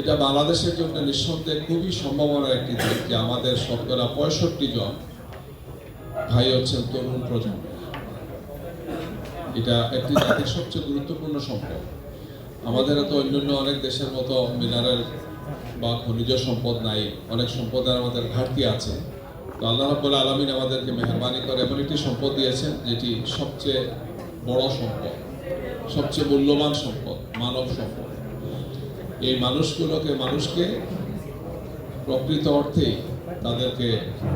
এটা বাংলাদেশের জন্য নিঃসন্দেহে খুবই সম্ভাবনার একটি দিক যে আমাদের শতকরা পঁয়ষট্টি জন ভাই হচ্ছেন তরুণ প্রজন্ম। এটা একটি জাতির সবচেয়ে গুরুত্বপূর্ণ সম্পদ। আমাদের তো অন্যান্য অনেক দেশের মতো মিনারেল বা খনিজ সম্পদ নাই, অনেক সম্পদের আমাদের ঘাটতি আছে। তো আল্লাহ রাব্বুল আলমিন আমাদেরকে মেহরবানি করে এমন একটি সম্পদ দিয়েছেন যেটি সবচেয়ে বড় সম্পদ, সবচেয়ে মূল্যবান সম্পদ, মানব সম্পদ। এই মানুষগুলোকে, মানুষকে প্রকৃত অর্থেই তাদেরকে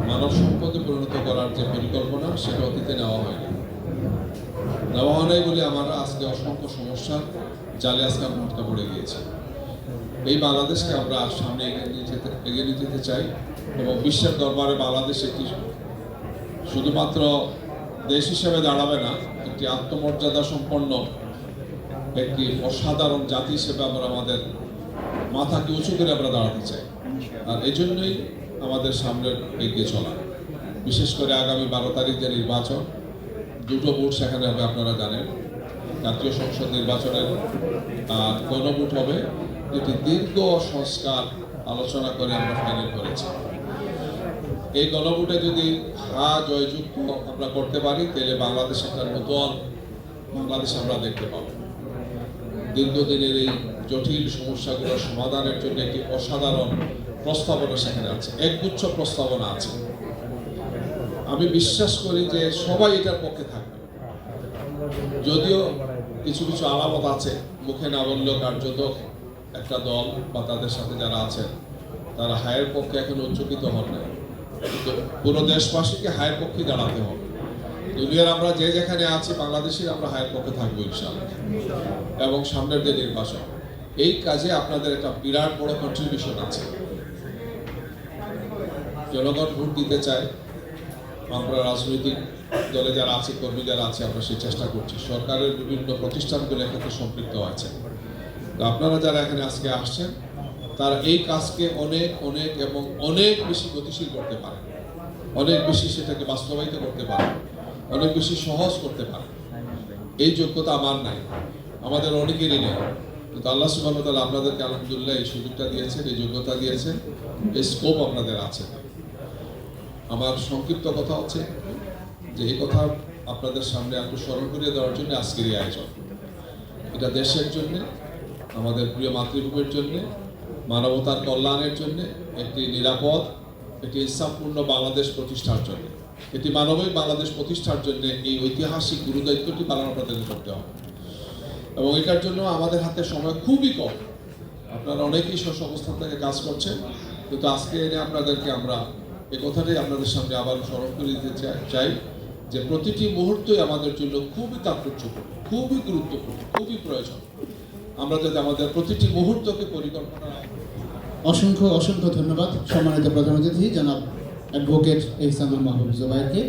মানব সম্পদে পরিণত করার যে পরিকল্পনা, সেটা অতীতে নেওয়া হয়নি। নেওয়া হয় নাই বলে আমরা আজকে অসংখ্য সমস্যার জালে আজকে আটকা পড়ে গিয়েছি। এই বাংলাদেশকে আমরা সামনে এগিয়ে নিয়ে যেতে, এগিয়ে নিয়ে যেতে চাই এবং বিশ্বের দরবারে বাংলাদেশ একটি শুধুমাত্র দেশ হিসেবে দাঁড়াবে না, একটি আত্মমর্যাদা সম্পন্ন একটি অসাধারণ জাতি হিসেবে আমরা আমাদের মাথাকে উঁচু করে আমরা দাঁড়াতে চাই। আর এই জন্যই আমাদের সামনের এগিয়ে চলা বিশেষ করে আগামী বারো তারিখ যে নির্বাচন দুটো বুট সেখানে হবে আপনারা জানেন জাতীয় সংসদ নির্বাচনের। আহ, গণভোট হবে যেটি দীর্ঘ সংস্কার আলোচনা করে আমরা ফাইনাল করেছি। এই গণভোটে যদি হা জয়যুক্ত আমরা করতে পারি তাহলে বাংলাদেশ একটা নতুন বাংলাদেশ আমরা দেখতে পাবো। দীর্ঘদিনের এই জটিল সমস্যাগুলোর সমাধানের জন্য একটি অসাধারণ প্রস্তাবনা সেখানে আছে একগুচ্ছ প্রস্তাবনা আছে। আমি বিশ্বাস করি যে সবাই এটার পক্ষে থাকবে। যদিও কিছু কিছু আলামত আছে, মুখে না বললেও কার্যত একটা দল বা তাদের সাথে যারা আছেন, তারা হায়ের পক্ষে এখন উচ্চকিত হন না তো পুরো দেশবাসীকে হায়ের পক্ষে দাঁড়াতে হবে। দুনিয়ার আমরা যে যেখানে আছি বাংলাদেশের আমরা হায়ের পক্ষে থাকব ইনশাআল্লাহ। এবং সামনের যে নির্বাচন, এই কাজে আপনাদের একটা বিরাট বড় কন্ট্রিবিউশন আছে। জনগণ ভোট দিতে চায়, আমরা রাজনৈতিক দলে যারা আছে, কর্মী যারা আছে, আমরা সেই চেষ্টা করছি। সরকারের বিভিন্ন প্রতিষ্ঠানগুলো এক্ষেত্রে সম্পৃক্ত আছে। তো আপনারা যারা এখানে আজকে আসছেন, তারা এই কাজকে অনেক অনেক এবং অনেক বেশি গতিশীল করতে পারে অনেক বেশি সেটাকে বাস্তবায়িত করতে পারে অনেক বেশি সহজ করতে পারে। এই যোগ্যতা আমার নাই। আমাদের অনেকেরই নেই। কিন্তু আল্লাহ সুবাহ তাআলা আপনাদেরকে আলহামদুলিল্লাহ এই সুযোগটা দিয়েছেন, এই যোগ্যতা দিয়েছেন। এই স্কোপ আপনাদের আছে। আমার সংক্ষিপ্ত কথা হচ্ছে যে এই কথা আপনাদের সামনে একটু স্মরণ করিয়ে দেওয়ার জন্য আজকের এই আয়োজন। এটা দেশের জন্য, আমাদের প্রিয় মাতৃভূমির জন্য, মানবতার কল্যাণের জন্য একটি নিরাপদ, একটি ইচ্ছাপূর্ণ বাংলাদেশ প্রতিষ্ঠার জন্য। এটি মানবিক বাংলাদেশ প্রতিষ্ঠার জন্য এই ঐতিহাসিক গুরুদায়িত্বটি পালন আপনাদের করতে হবে। এবং এটার জন্য আমাদের হাতে সময় খুবই কম। আপনারা অনেকেই স্ব থেকে কাজ করছেন। কিন্তু আজকে এনে আপনাদেরকে আমরা এই কথাটাই আপনাদের সামনে আবার স্মরণ করে দিতে চাই যে প্রতিটি মুহূর্তই আমাদের জন্য খুবই তাৎপর্যপূর্ণ, খুবই গুরুত্বপূর্ণ, খুবই প্রয়োজন। আমরা যাতে আমাদের প্রতিটি মুহূর্তকে পরিকল্পনা অসংখ্য অসংখ্য ধন্যবাদ সম্মানিত প্রধান অতিথি, জনাব অ্যাডভোকেট এহসানুল মাহবুব জুবাইরকে